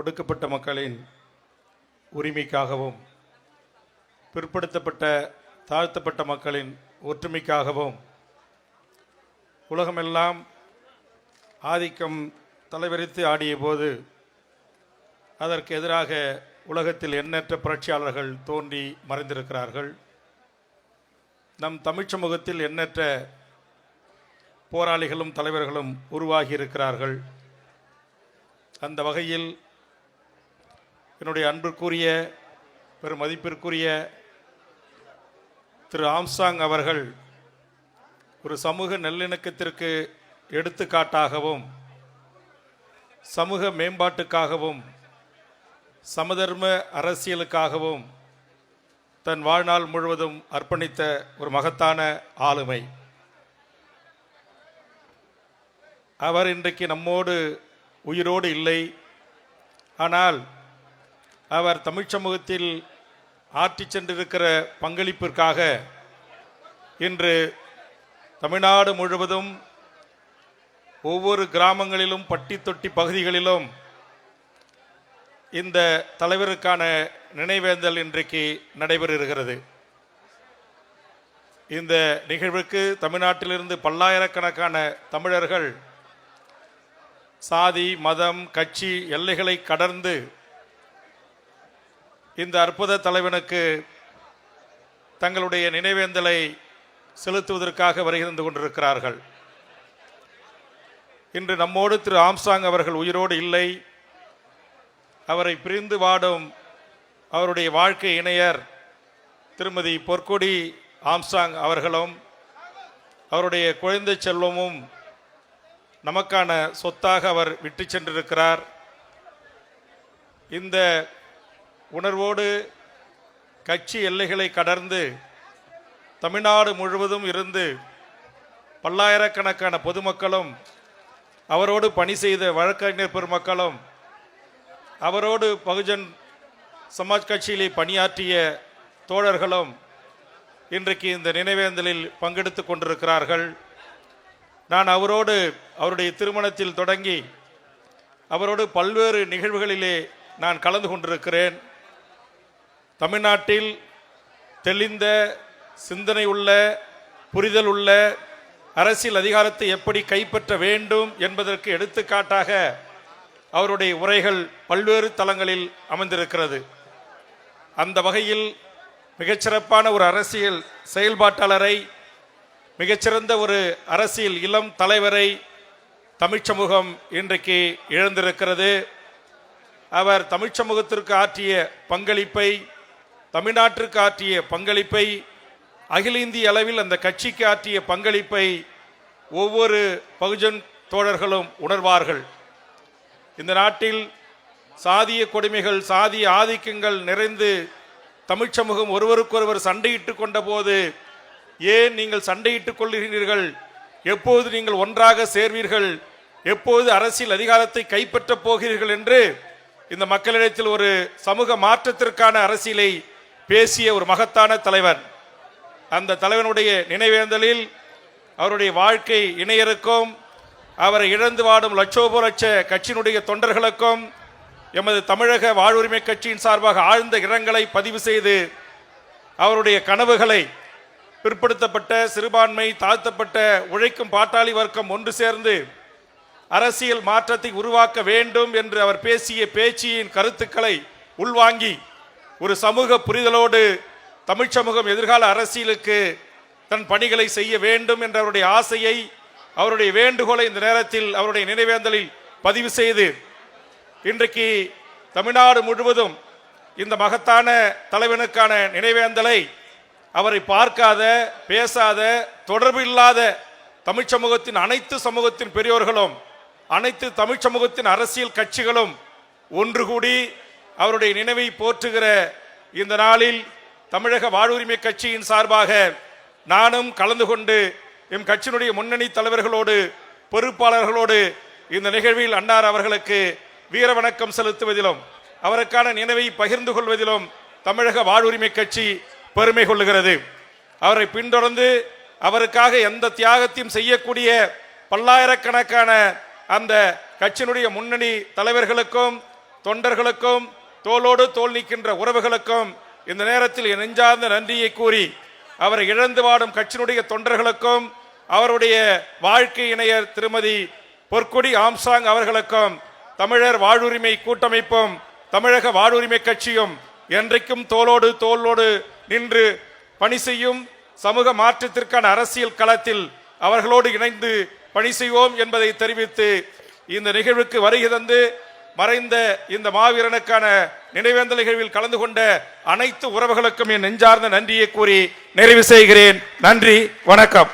ஒடுக்கப்பட்ட மக்களின் உரிமைக்காகவும் பிற்படுத்தப்பட்ட தாழ்த்தப்பட்ட மக்களின் ஒற்றுமைக்காகவும் உலகமெல்லாம் ஆதிக்கம் தலைவரித்து ஆடிய போது அதற்கு எதிராக உலகத்தில் எண்ணற்ற புரட்சியாளர்கள் தோன்றி மறைந்திருக்கிறார்கள். நம் தமிழ் சமூகத்தில் எண்ணற்ற போராளிகளும் தலைவர்களும் உருவாகி இருக்கிறார்கள் அந்த வகையில் என்னுடைய அன்பிற்குரிய பெரும் மதிப்பிற்குரிய திரு ஆம்சாங் அவர்கள் ஒரு சமூக நல்லிணக்கத்திற்கு எடுத்துக்காட்டாகவும் சமூக மேம்பாட்டுக்காகவும் சமதர்ம அரசியலுக்காகவும் தன் வாழ்நாள் முழுவதும் அர்ப்பணித்த ஒரு மகத்தான ஆளுமை. அவர் இன்றைக்கு நம்மோடு உயிரோடு இல்லை. ஆனால் அவர் தமிழ் சமூகத்தில் ஆற்றி சென்றிருக்கிற பங்களிப்பிற்காக இன்று தமிழ்நாடு முழுவதும் ஒவ்வொரு கிராமங்களிலும் பட்டி தொட்டி பகுதிகளிலும் இந்த தலைவருக்கான நினைவேந்தல் இன்றைக்கு நடைபெறுகிறது இந்த நிகழ்வுக்கு தமிழ்நாட்டிலிருந்து பல்லாயிரக்கணக்கான தமிழர்கள் சாதி மதம் கட்சி எல்லைகளை கடந்து இந்த அற்புத தலைவனுக்கு தங்களுடைய நினைவேந்தலை செலுத்துவதற்காக வருகிறது கொண்டிருக்கிறார்கள். இன்று நம்மோடு திரு ஆம்சாங் அவர்கள் உயிரோடு இல்லை. அவரை பிரிந்து வாடும் அவருடைய வாழ்க்கை இணையர் திருமதி பொற்கொடி ஆம்சாங் அவர்களும் அவருடைய குழந்தை செல்வமும் நமக்கான சொத்தாக அவர் விட்டு சென்றிருக்கிறார். இந்த உணர்வோடு கட்சி எல்லைகளை கடந்து தமிழ்நாடு முழுவதும் இருந்து பல்லாயிரக்கணக்கான பொதுமக்களும் அவரோடு பணி செய்த வழக்கறிஞர் பெருமக்களும் அவரோடு பகுஜன் சமாஜ் கட்சியிலே பணியாற்றிய தோழர்களும் இன்றைக்கு இந்த நினைவேந்தலில் பங்கெடுத்து கொண்டிருக்கிறார்கள். நான் அவரோடு அவருடைய திருமணத்தில் தொடங்கி அவரோடு பல்வேறு நிகழ்வுகளிலே நான் கலந்து கொண்டிருக்கிறேன். தமிழ்நாட்டில் தெளிந்த சிந்தனை உள்ள புரிதல் உள்ள அரசியல் அதிகாரத்தை எப்படி கைப்பற்ற வேண்டும் என்பதற்கு எடுத்துக்காட்டாக அவருடைய உரைகள் பல்வேறு தளங்களில் அமைந்திருக்கிறது. அந்த வகையில் மிகச்சிறப்பான ஒரு அரசியல் செயல்பாட்டாளரை மிகச்சிறந்த ஒரு அரசியல் இளம் தலைவரை தமிழ்ச் சமூகம் இன்றைக்கு இழந்திருக்கிறது. அவர் தமிழ்ச் சமூகத்திற்கு ஆற்றிய பங்களிப்பை தமிழ்நாட்டிற்கு ஆற்றிய பங்களிப்பை அகில இந்திய அளவில் அந்த கட்சிக்கு ஆற்றிய பங்களிப்பை ஒவ்வொரு பகுஜன் தோழர்களும் உணர்வார்கள். இந்த நாட்டில் சாதிய கொடுமைகள் சாதிய ஆதிக்கங்கள் நிறைந்து தமிழ் சமூகம் ஒருவருக்கொருவர் சண்டையிட்டு கொண்ட போது ஏன் நீங்கள் சண்டையிட்டுக் கொள்கிறீர்கள்? எப்போது நீங்கள் ஒன்றாக சேர்வீர்கள்? எப்போது அரசியல் அதிகாரத்தை கைப்பற்றப் போகிறீர்கள் என்று இந்த மக்களிடத்தில் ஒரு சமூக மாற்றத்திற்கான அரசியலை பேசிய ஒரு மகத்தான தலைவர். அந்த தலைவனுடைய நினைவேந்தலில் அவருடைய வாழ்க்கை இணையருக்கும் அவரை இழந்து வாடும் லட்சோப லட்ச கட்சியினுடைய தொண்டர்களுக்கும் எமது தமிழக வாழ்வுரிமை கட்சியின் சார்பாக ஆழ்ந்த இரங்கலை பதிவு செய்து அவருடைய கனவுகளை பிற்படுத்தப்பட்ட சிறுபான்மை தாழ்த்தப்பட்ட உழைக்கும் பாட்டாளி வர்க்கம் ஒன்று சேர்ந்து அரசியல் மாற்றத்தை உருவாக்க வேண்டும் என்று அவர் பேசிய பேச்சியின் கருத்துக்களை உள்வாங்கி ஒரு சமூக புரிதலோடு தமிழ்ச் சமூகம் எதிர்கால அரசியலுக்கு தன் பணிகளை செய்ய வேண்டும் என்ற அவருடைய ஆசையை அவருடைய வேண்டுகோளை இந்த நேரத்தில் அவருடைய நினைவேந்தலில் பதிவு செய்து இன்றைக்கு தமிழ்நாடு முழுவதும் இந்த மகத்தான தலைவனுக்கான நினைவேந்தலை அவரை பார்க்காத பேசாத தொடர்பு இல்லாத தமிழ்ச் சமூகத்தின் அனைத்து சமூகத்தின் பெரியோர்களும் அனைத்து தமிழ்ச் சமூகத்தின் அரசியல் கட்சிகளும் ஒன்று கூடி அவருடைய நினைவை போற்றுகிற இந்த நாளில் தமிழக வாழ்வுரிமை கட்சியின் சார்பாக நானும் கலந்து கொண்டு எம் கட்சியினுடைய முன்னணி தலைவர்களோடு பொறுப்பாளர்களோடு இந்த நிகழ்வில் அன்னார் அவர்களுக்கு வீர வணக்கம் செலுத்துவதிலும் அவருக்கான நினைவை பகிர்ந்து கொள்வதிலும் தமிழக வாழ்வுரிமை கட்சி பெருமை கொள்ளுகிறது. அவரை பின்தொடர்ந்து அவருக்காக எந்த தியாகத்தையும் செய்யக்கூடிய பல்லாயிரக்கணக்கான அந்த கட்சியினுடைய முன்னணி தலைவர்களுக்கும் தொண்டர்களுக்கும் தோளோடு தோள் நிற்கின்ற உறவுகளுக்கும் இந்த நேரத்தில் என் நெஞ்சார்ந்த நன்றியை கூறி அவரை இழந்து வாடும் கட்சியினுடைய தொண்டர்களுக்கும் அவருடைய வாழ்க்கை இணையர் திருமதி பொற்கொடி ஆம்சாங் அவர்களுக்கும் தமிழர் வாழ்வுரிமை கூட்டமைப்பும் தமிழக வாழ்வுரிமை கட்சியும் என்றைக்கும் தோளோடு தோளோடு நின்று பணி செய்யும் சமூக மாற்றத்திற்கான அரசியல் களத்தில் அவர்களோடு இணைந்து பணி செய்வோம் என்பதை தெரிவித்து இந்த நிகழ்வுக்கு வருகை தந்து மறைந்த இந்த மாவீரனுக்கான நினைவேந்தல் நிகழ்வில் கலந்து கொண்ட அனைத்து உறவுகளுக்கும் என் நெஞ்சார்ந்த நன்றியை கூறி நிறைவு செய்கிறேன். நன்றி வணக்கம்.